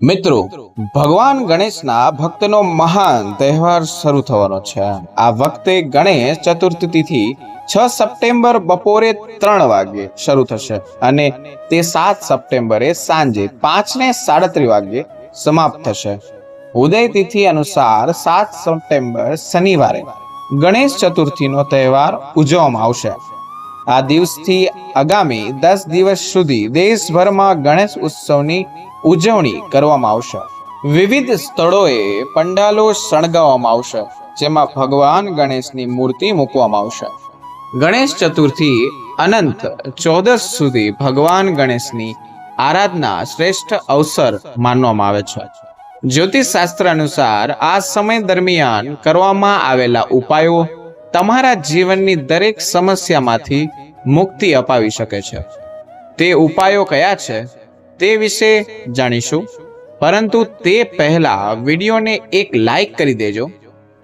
મિત્રો, ભગવાન ગણેશના ભક્તનો મહાન તહેવાર શરૂ થવાનો છે. આ વખતે ગણેશ ચતુર્થી તિથિ છ સપ્ટેમ્બર બપોરે ત્રણ વાગ્યે શરૂ થશે અને તે સાત સપ્ટેમ્બરે સાંજે પાંચ ને સાડત્રીસ વાગ્યે સમાપ્ત થશે. ઉદય તિથિ અનુસાર સાત સપ્ટેમ્બર શનિવારે ગણેશ ચતુર્થીનો તહેવાર ઉજવવામાં આવશે. આ દિવસથી આગામી દસ દિવસ સુધી દેશભરમાં ગણેશ ઉત્સવની ઉજવણી કરવામાં આવશે. વિવિધ સ્થળોએ પંડાલો શણગાવવામાં આવશે, જેમાં ભગવાન ગણેશની મૂર્તિ મૂકવામાં આવશે. ગણેશ ચતુર્થી અનંત ચૌદસ સુધી ભગવાન ગણેશની આરાધના શ્રેષ્ઠ અવસર માનવામાં આવે છે. જ્યોતિષ શાસ્ત્ર અનુસાર આ સમય દરમિયાન કરવામાં આવેલા ઉપાયો તમારા જીવનની દરેક સમસ્યામાંથી મુક્તિ અપાવી શકે છે. તે ઉપાયો કયા છે? તે વિશે જાણીશું. પરંતુ તે પહેલા વિડીયોને એક લાઈક કરી દેજો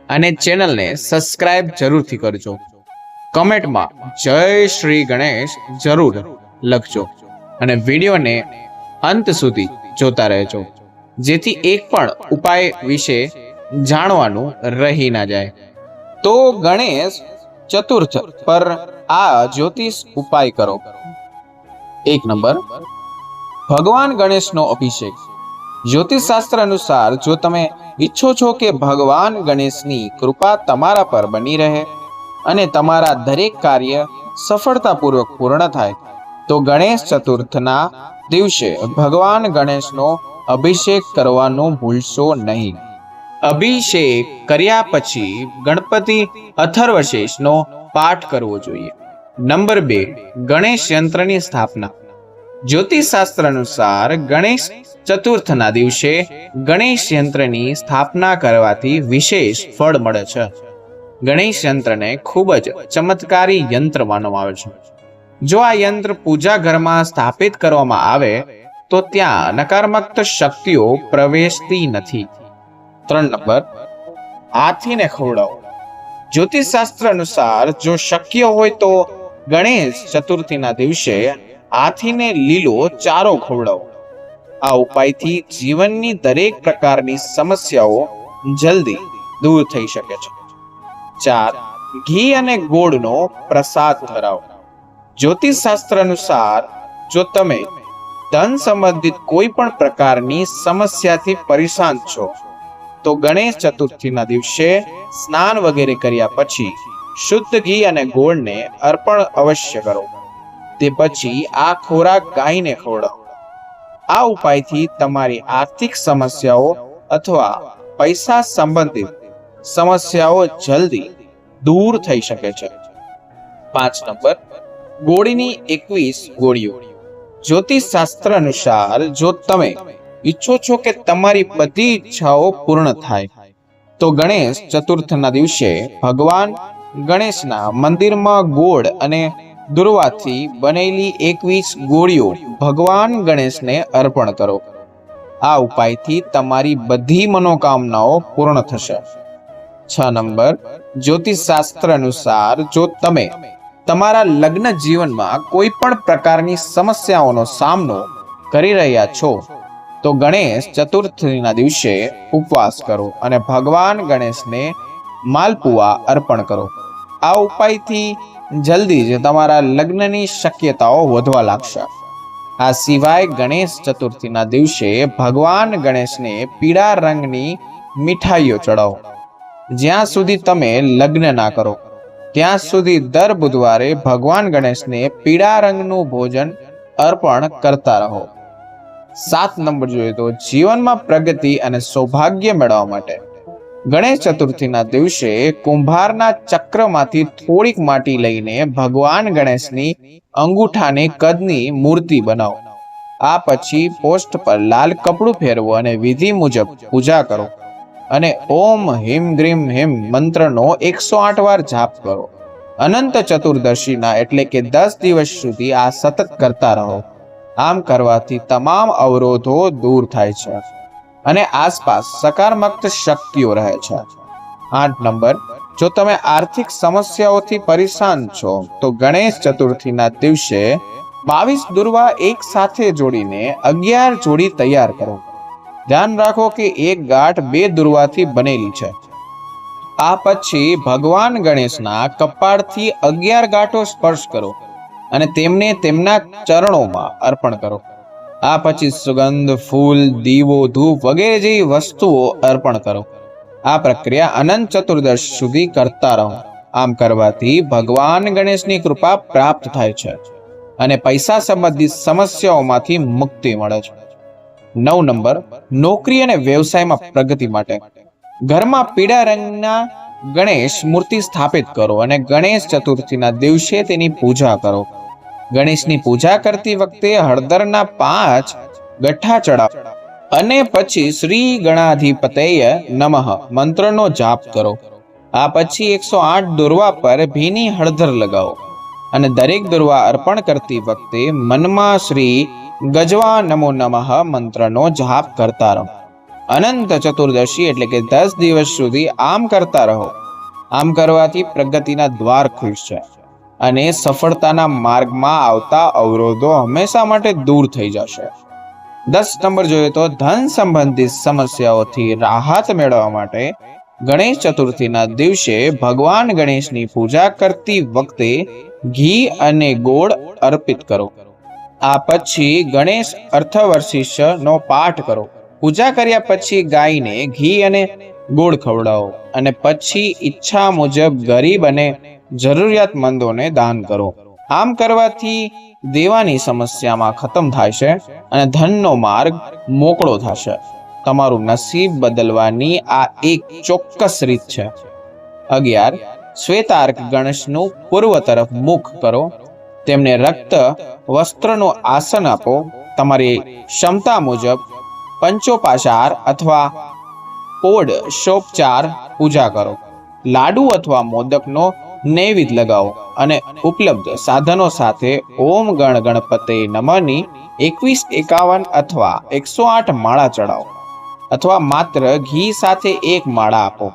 અને ચેનલને સબસ્ક્રાઇબ જરૂરથી કરજો. કમેન્ટમાં જય શ્રી ગણેશ જરૂર લખજો અને વિડીયોને અંત સુધી જોતા રહેજો. જેથી એક પણ ઉપાય વિશે જાણવાનું રહી ના જાય. તો ગણેશ ચતુર્થ પર આ જ્યોતિષ ઉપાય કરો. એક નંબર ભગવાન ગણેશનો અભિષેક. જ્યોતિષ શાસ્ત્ર અનુસાર, જો તમે ઈચ્છો છો કે ભગવાન ગણેશની કૃપા તમારા પર બની રહે અને તમારા દરેક કાર્ય સફળતાપૂર્વક પૂર્ણ થાય, તો ગણેશ ચતુર્થના દિવસે ભગવાન ગણેશનો અભિષેક કરવાનું ભૂલશો નહીં. અભિષેક કર્યા પછી ગણપતિ અથર્વશેષનો પાઠ કરવો જોઈએ. નંબર બે, ગણેશ યંત્રની સ્થાપના. જ્યોતિષ શાસ્ત્ર અનુસાર ગણેશ ચતુર્થના દિવસે ગણેશ યંત્રની સ્થાપના કરવાથી વિશેષ ફળ મળે છે. ગણેશ યંત્રને ખૂબ જ ચમત્કારી યંત્ર માનવામાં આવે છે. જો આ યંત્ર પૂજા ઘરમાં સ્થાપિત કરવામાં આવે, તો ત્યાં નકારાત્મક શક્તિઓ પ્રવેશતી નથી. ત્રણ નંબર, હાથીને ખવડાવો. જ્યોતિષ શાસ્ત્ર અનુસાર જો શક્ય હોય તો ગણેશ ચતુર્થીના દિવસે હાથીને લીલો ચારો ખવડાવો. આ ઉપાયથી જીવનની દરેક પ્રકારની સમસ્યાઓ જલ્દી દૂર થઈ શકે છે. ચાર, ઘી અને ગોળનો પ્રસાદ ધરાવો. જ્યોતિષ શાસ્ત્ર અનુસાર જો તમે ધન સંબંધિત કોઈ પણ પ્રકારની સમસ્યાથી પરેશાન છો, તો ગણેશ ચતુર્થીના દિવસે સ્નાન વગેરે કર્યા પછી શુદ્ધ ઘી અને ગોળને અર્પણ અવશ્ય કરો. તે પછી આ ખોરાક ગાયને ખવડાવો. આ ઉપાયથી તમારી આર્થિક સમસ્યાઓ અથવા પૈસા સંબંધિત સમસ્યાઓ જલ્દી દૂર થઈ શકે છે. પાંચ નંબર, ગોળીની એકવીસ ગોળીઓ. જ્યોતિષ શાસ્ત્ર અનુસાર જો તમે ઈચ્છો છો કે તમારી બધી ઈચ્છાઓ પૂર્ણ થાય, તો ગણેશ ચતુર્થના દિવસે ભગવાન ગણેશના મંદિરમાં ગોળ અને દુર્વાથી બનેલી એકવીસ ગોળીઓ ભગવાન ગણેશને અર્પણ કરો. આ ઉપાયથી તમારી બધી મનોકામનાઓ પૂર્ણ થશે. છ નંબર જ્યોતિષ શાસ્ત્ર અનુસાર જો તમે તમારા લગ્ન જીવનમાં કોઈ પણ પ્રકારની સમસ્યાઓનો સામનો કરી રહ્યા છો, તો ગણેશ ચતુર્થીના દિવસે ઉપવાસ કરો અને ભગવાન ગણેશને માલપુઆ અર્પણ કરો. આ ઉપાયથી જલ્દી જ તમારા લગ્નની શક્યતાઓ વધવા લાગશે. આ સિવાય ગણેશ ચતુર્થીના દિવસે ભગવાન ગણેશને પીળા રંગની મીઠાઈઓ ચડાવો. જ્યાં સુધી તમે લગ્ન ના કરો, ત્યાં સુધી દર બુધવારે ભગવાન ગણેશને પીળા રંગનું ભોજન અર્પણ કરતા રહો. સાત નંબર જોઈએ તો જીવનમાં પ્રગતિ અને સૌભાગ્ય મેળવવા માટે ગણેશ ચતુર્થીના દિવસે કુંભારના ચક્રમાંથી થોડીક માટી લઈને ભગવાન ગણેશની અંગૂઠાને કદની મૂર્તિ બનાવો. આ પછી પોસ્ટ પર લાલ કપડું ફેરવો અને વિધિ મુજબ પૂજા કરો અને ઓમ હિમ ગ્રીમ હિમ મંત્રનો એકસો આઠ વાર જાપ કરો. અનંત ચતુર્દશીના એટલે કે દસ દિવસ સુધી આ સતત કરતા રહો. આમ કરવાથી તમામ અવરોધો દૂર થાય છે. અને આસપાસ સકારાત્મક શક્તિઓ રહે છે. આઠ નંબર, જો તમે આર્થિક સમસ્યાઓથી પરેશાન છો, તો ગણેશ ચતુર્થીના દિવસે બાવીસ દુર્વા એક સાથે જોડીને અગિયાર જોડી તૈયાર કરો. ધ્યાન રાખો કે એક ગાંઠ બે દુર્વાથી બનેલી છે. આ પછી ભગવાન ગણેશના કપાળથી અગિયાર ગાંઠો સ્પર્શ કરો અને તેમને તેમના ચરણોમાં અર્પણ કરો. આ પછી સુગંધ, ફૂલ, દીવો, ધૂપ વગેરે જેવી વસ્તુઓ અર્પણ કરો. આ પ્રક્રિયા અનંત ચતુર્દશ સુધી કરતા રહો. આમ કરવાથી ભગવાન ગણેશની કૃપા પ્રાપ્ત થાય છે અને પૈસા સંબંધિત સમસ્યાઓમાંથી મુક્તિ મળે છે. નવ નંબર, નોકરી અને વ્યવસાયમાં પ્રગતિ માટે. ઘરમાં પીળા રંગના ગણેશ મૂર્તિ સ્થાપિત કરો અને ગણેશ ચતુર્થીના દિવસે તેની પૂજા કરો. ગણેશની પૂજા કરતી વખતે હળદરના પાંચ ગઠ્ઠા ચડાવો અને પછી શ્રી ગણાધિપતય નમઃ મંત્રનો જાપ કરો. આ પછી એકસો આઠ દુર્વા પર ભીની હળદર લગાવો. અને દરેક દુર્વા અર્પણ કરતી વખતે મનમાં શ્રી ગજવા નમો નમઃ મંત્રનો જાપ કરતા રહો. અનંત ચતુર્દશી એટલે કે દસ દિવસ સુધી આમ કરતા રહો. આમ કરવાથી પ્રગતિના દ્વાર ખુલશે. અને સફળતાના માર્ગમાં આવતા અવરોધો હંમેશા માટે દૂર થઈ જશે. દસ નંબર જોઈએ તો ધન સંબંધિત સમસ્યાઓથી રાહત મેળવવા માટે ગણેશ ચતુર્થીના દિવસે ભગવાન ગણેશની પૂજા કરતી વખતે ઘી અને ગોળ અર્પિત કરો. આ પછી ગણેશ અર્થવર્ષિષ નો પાઠ કરો. પૂજા કર્યા પછી ગાયને ઘી અને ગોળ ખવડાવો અને પછી ઈચ્છા મુજબ ગરીબ અને જરૂરિયાતમંદોને દાન કરો. આમ કરવાથી દેવાની સમસ્યામાં ખતમ થાય છે અને ધનનો માર્ગ મોકળો થશે. તમારું નસીબ બદલવાની આ એક ચોક્કસ રીત છે. અગિયાર, શ્વેતાર્ક ગણેશનું પૂર્વ તરફ મુખ કરો. તેમને રક્ત, વસ્ત્રનું આસન આપો. તમારી ક્ષમતા મુજબ પંચોપાચાર અથવા પોડ શોપચાર પૂજા કરો. લાડુ અથવા મોદકનો નૈવેદ્ય લગાવો અને ઉપલબ્ધ સાધનો સાથે ઓમ ગણ ગણપતે નમની એકવીસ એકાવન અથવા એકસો આઠ માળા ચડાવો અથવા માત્ર ઘી સાથે એક માળા આપો.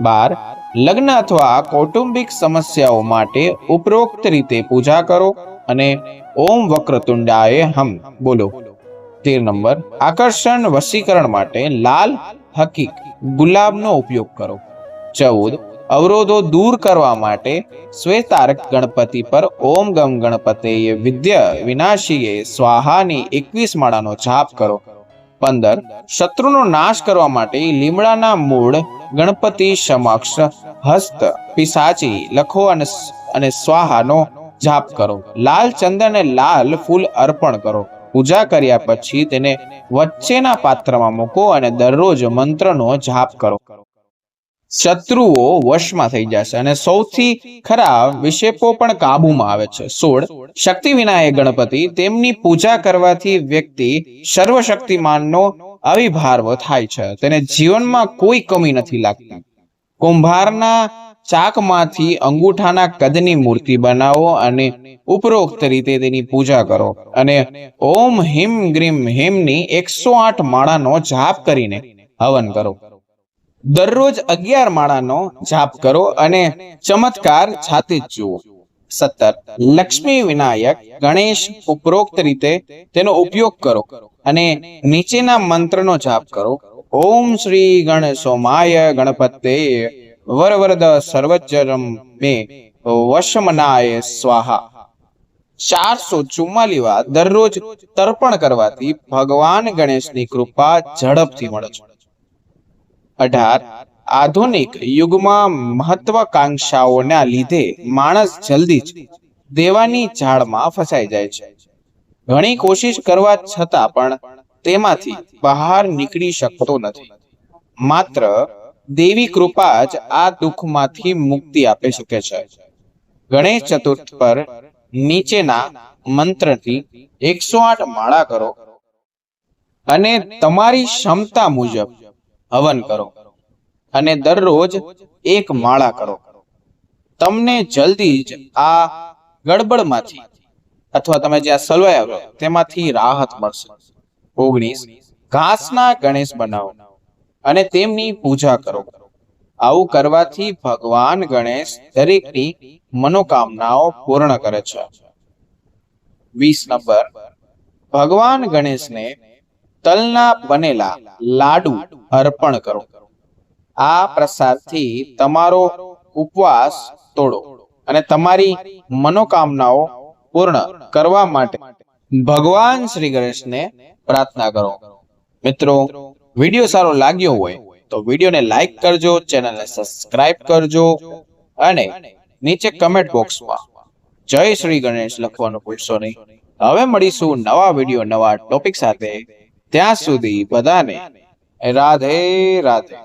બાર, લગ્ન અથવા કૌટુંબિક સમસ્યાઓ માટે ઉપરોક્ત રીતે પૂજા કરો અને ઓમ વક્રતુંડાય હમ બોલો. તેર નંબર, આકર્ષણ વશીકરણ માટે લાલ, હકીક, ગુલાબનો ઉપયોગ કરો. ચૌદ અવરોધો દૂર કરવા માટે શ્વેતાર્ક ગણપતિ પર ઓમ ગમ ગણપતે વિદ્ય વિનાશીએ સ્વાહાની એકવીસ માળાનો જાપ કરો. પંદર, શત્રુનો નાશ કરવા માટે લીમડાના મૂળ ગણપતિ સમક્ષ હસ્ત, પિસાચી, લખો અને અને સ્વાહાનો જાપ કરો. લાલ ચંદન લાલ ફૂલ અર્પણ કરો. પૂજા કર્યા પછી તેને વચ્ચેના પાત્રમાં મૂકો અને દરરોજ મંત્રનો જાપ કરો. શત્રુઓ વશમાં થઈ જશે અને સૌથી ખરાબ વિક્ષેપો પણ કાબુમાં આવે છે. સોળ, શક્તિ વિનાયક ગણપતિ તેમની પૂજા કરવાથી વ્યક્તિ સર્વશક્તિમાનનો અવિભાર્વ થાય છે. તેને જીવનમાં કોઈ કમી નથી લાગતી. કુંભારના ચાકમાંથી અંગૂઠાના કદની મૂર્તિ બનાવો અને ઉપરોક્ત રીતે તેની પૂજા કરો. અને ઓમ હિમ ગ્રીમ હિમની એકસો આઠ માળાનો જાપ કરીને હવન કરો. દરરોજ અગિયાર માળાનો જાપ કરો અને ચમત્કાર જાતે જુઓ. સત્તર, લક્ષ્મી વિનાયક ગણેશ ઉપરોક્ત રીતે તેનો ઉપયોગ કરો અને નીચેના મંત્રનો જાપ કરો. ઓમ શ્રી ગણેશોમાય ગણપતે વરવરદ સર્વજરમ મે વશમનાય સ્વાહા. ચારસો ચુમ્માલી વાર દરરોજ તર્પણ કરવાથી ભગવાન ગણેશની કૃપા ઝડપથી મળે છે. અઢાર, આધુનિક યુગમાં મહત્વાકાંક્ષાઓના લીધે માણસ જલ્દી જ દેવાની ઝાડમાં ફસાઈ જાય છે. ઘણી કોશિશ કરવા છતાં પણ તેમાંથી બહાર નીકળી શકતો નથી. માત્ર દેવી કૃપા જ આ દુઃખમાંથી મુક્તિ આપી શકે છે. ગણેશ ચતુર્થ પર નીચેના મંત્રથી એકસો આઠ માળા કરો. અને તમારી ક્ષમતા મુજબ હવન કરો અને દરરોજ એક માળા કરો. તમને જલ્દી જ આ ગડબડમાંથી અથવા તમે જ્યાં સલવાયા છો તેમાંથી રાહત મળશે. ઓગણીસ, ઘાસના ગણેશ બનાવો અને તેમની પૂજા કરો. આવું કરવાથી ભગવાન ગણેશ દરેકની મનોકામનાઓ પૂર્ણ કરે છે. વીસ નંબર, ભગવાન ગણેશને તલના બનેલા લાડુ અર્પણ કરો. આ પ્રસાદથી તમારો ઉપવાસ તોડો અને તમારી મનોકામનાઓ પૂર્ણ કરવા માટે ભગવાન શ્રી ગણેશને પ્રાર્થના કરો. મિત્રો, વીડિયો સારો લાગ્યો હોય તો વિડીયોને લાઈક કરજો, ચેનલને સબસ્ક્રાઇબ કરજો અને નીચે કમેન્ટ બોક્સમાં જય શ્રી ગણેશ લખવાનું ભૂલશો નહીં. હવે મળીશું નવા વીડિયો, નવા ટોપિક સાથે. ત્યાં સુધી બધાને રાધે રાધે.